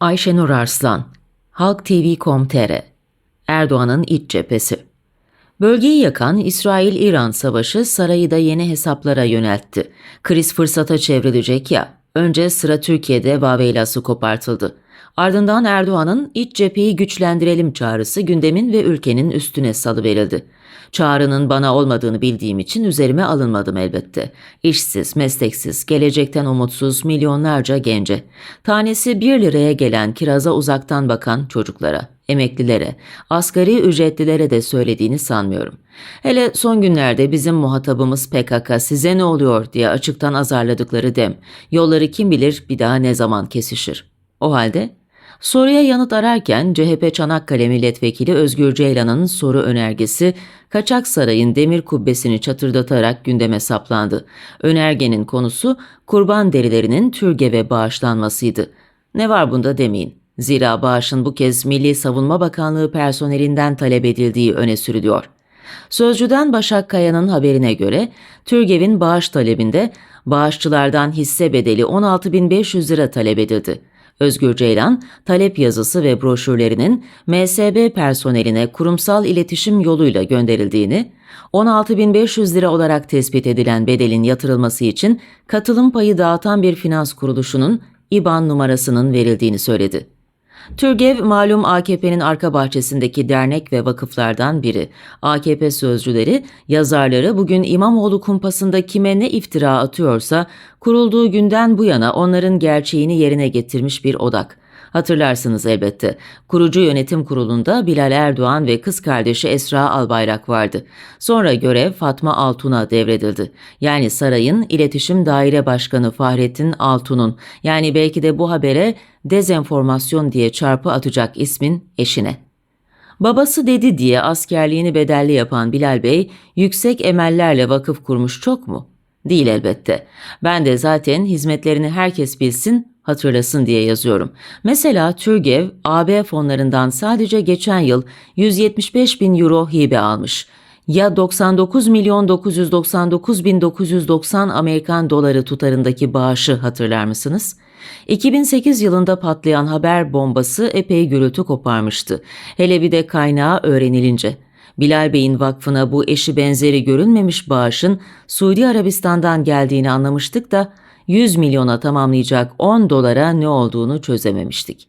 Ayşenur Arslan, Halk TV.com.tr Erdoğan'ın iç cephesi Bölgeyi yakan İsrail-İran savaşı sarayı da yeni hesaplara yöneltti. Kriz fırsata çevrilecek ya, önce sıra Türkiye'de vaveylası kopartıldı. Ardından Erdoğan'ın iç cepheyi güçlendirelim çağrısı gündemin ve ülkenin üstüne salıverildi. Çağrının bana olmadığını bildiğim için üzerime alınmadım elbette. İşsiz, mesleksiz, gelecekten umutsuz milyonlarca gence. Tanesi bir liraya gelen kiraza uzaktan bakan çocuklara, emeklilere, asgari ücretlilere de söylediğini sanmıyorum. Hele son günlerde bizim muhatabımız PKK size ne oluyor diye açıktan azarladıkları dem. Yolları kim bilir bir daha ne zaman kesişir. O halde Soruya yanıt ararken CHP Çanakkale Milletvekili Özgür Ceylan'ın soru önergesi Kaçak Saray'ın demir kubbesini çatırdatarak gündeme saplandı. Önergenin konusu kurban derilerinin Türgev'e bağışlanmasıydı. Ne var bunda demeyin. Zira bağışın bu kez Milli Savunma Bakanlığı personelinden talep edildiği öne sürülüyor. Sözcüden Başak Kaya'nın haberine göre Türgev'in bağış talebinde bağışçılardan hisse bedeli 16.500 lira talep edildi. Özgür Ceylan, talep yazısı ve broşürlerinin MSB personeline kurumsal iletişim yoluyla gönderildiğini, 16.500 lira olarak tespit edilen bedelin yatırılması için katılım payı dağıtan bir finans kuruluşunun IBAN numarasının verildiğini söyledi. Türgev malum AKP'nin arka bahçesindeki dernek ve vakıflardan biri. AKP sözcüleri, yazarları bugün İmamoğlu kumpasında kime ne iftira atıyorsa kurulduğu günden bu yana onların gerçeğini yerine getirmiş bir odak. Hatırlarsınız elbette. Kurucu yönetim kurulunda Bilal Erdoğan ve kız kardeşi Esra Albayrak vardı. Sonra görev Fatma Altun'a devredildi. Yani sarayın iletişim daire başkanı Fahrettin Altun'un yani belki de bu habere dezenformasyon diye çarpı atacak ismin eşine. Babası dedi diye askerliğini bedelli yapan Bilal Bey yüksek emellerle vakıf kurmuş çok mu? Değil elbette. Ben de zaten hizmetlerini herkes bilsin, hatırlasın diye yazıyorum. Mesela Türgev, AB fonlarından sadece geçen yıl 175 bin euro hibe almış. Ya 99 milyon 999 bin 990 Amerikan doları tutarındaki bağışı hatırlar mısınız? 2008 yılında patlayan haber bombası epey gürültü koparmıştı. Hele bir de kaynağı öğrenilince. Bilal Bey'in vakfına bu eşi benzeri görünmemiş bağışın Suudi Arabistan'dan geldiğini anlamıştık da 100 milyona tamamlayacak 10 dolara ne olduğunu çözememiştik.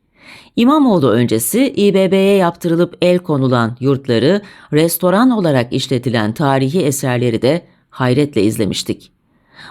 İmamoğlu öncesi İBB'ye yaptırılıp el konulan yurtları, restoran olarak işletilen tarihi eserleri de hayretle izlemiştik.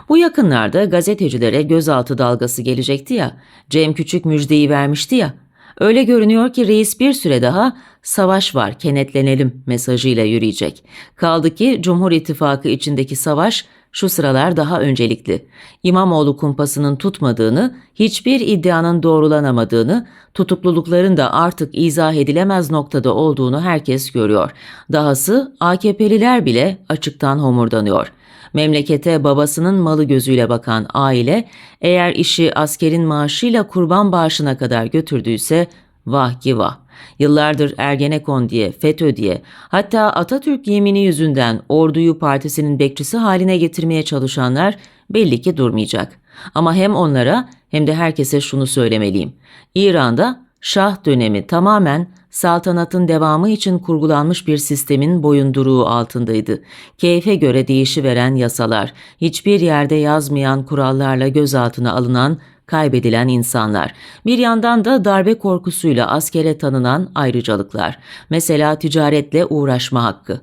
Bu yakınlarda gazetecilere gözaltı dalgası gelecekti ya, Cem Küçük müjdeyi vermişti ya, öyle görünüyor ki reis bir süre daha savaş var kenetlenelim mesajıyla yürüyecek. Kaldı ki Cumhur İttifakı içindeki savaş şu sıralar daha öncelikli. İmamoğlu kumpasının tutmadığını, hiçbir iddianın doğrulanamadığını, tutuklulukların da artık izah edilemez noktada olduğunu herkes görüyor. Dahası AKP'liler bile açıktan homurdanıyor. Memlekete babasının malı gözüyle bakan aile eğer işi askerin maaşıyla kurban bağışına kadar götürdüyse vah ki vah. Yıllardır Ergenekon diye, FETÖ diye, hatta Atatürk yemini yüzünden orduyu partisinin bekçisi haline getirmeye çalışanlar belli ki durmayacak. Ama hem onlara hem de herkese şunu söylemeliyim. İran'da Şah dönemi tamamen saltanatın devamı için kurgulanmış bir sistemin boyunduruğu altındaydı. Keyfe göre değişiveren yasalar, hiçbir yerde yazmayan kurallarla gözaltına alınan kaybedilen insanlar. Bir yandan da darbe korkusuyla askere tanınan ayrıcalıklar. Mesela ticaretle uğraşma hakkı.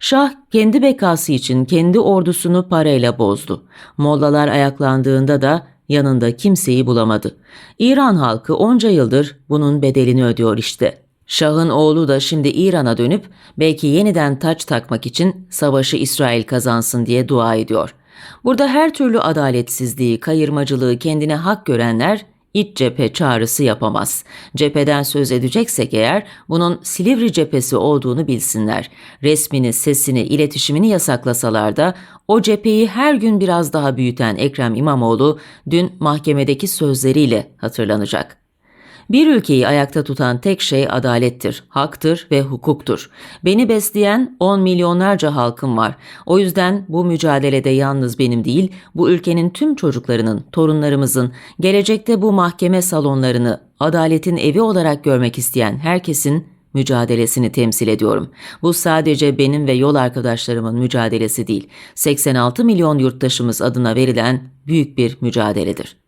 Şah kendi bekası için kendi ordusunu parayla bozdu. Mollalar ayaklandığında da yanında kimseyi bulamadı. İran halkı onca yıldır bunun bedelini ödüyor işte. Şah'ın oğlu da şimdi İran'a dönüp belki yeniden taç takmak için savaşı İsrail kazansın diye dua ediyor. Burada her türlü adaletsizliği, kayırmacılığı kendine hak görenler iç cephe çağrısı yapamaz. Cepheden söz edeceksek eğer bunun Silivri cephesi olduğunu bilsinler. Resmini, sesini, iletişimini yasaklasalar da o cepheyi her gün biraz daha büyüten Ekrem İmamoğlu dün mahkemedeki sözleriyle hatırlanacak. Bir ülkeyi ayakta tutan tek şey adalettir, haktır ve hukuktur. Beni besleyen on milyonlarca halkım var. O yüzden bu mücadelede yalnız benim değil, bu ülkenin tüm çocuklarının, torunlarımızın, gelecekte bu mahkeme salonlarını adaletin evi olarak görmek isteyen herkesin mücadelesini temsil ediyorum. Bu sadece benim ve yol arkadaşlarımın mücadelesi değil, 86 milyon yurttaşımız adına verilen büyük bir mücadeledir.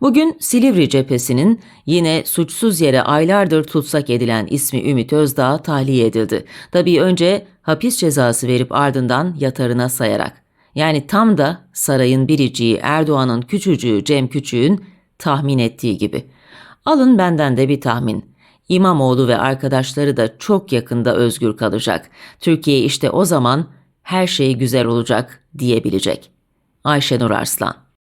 Bugün Silivri cephesinin yine suçsuz yere aylardır tutsak edilen ismi Ümit Özdağ tahliye edildi. Tabii önce hapis cezası verip ardından yatarına sayarak. Yani tam da sarayın biriciği Erdoğan'ın küçücüğü Cem Küçük'ün tahmin ettiği gibi. Alın benden de bir tahmin. İmamoğlu ve arkadaşları da çok yakında özgür kalacak. Türkiye işte o zaman her şey güzel olacak diyebilecek. Ayşenur Arslan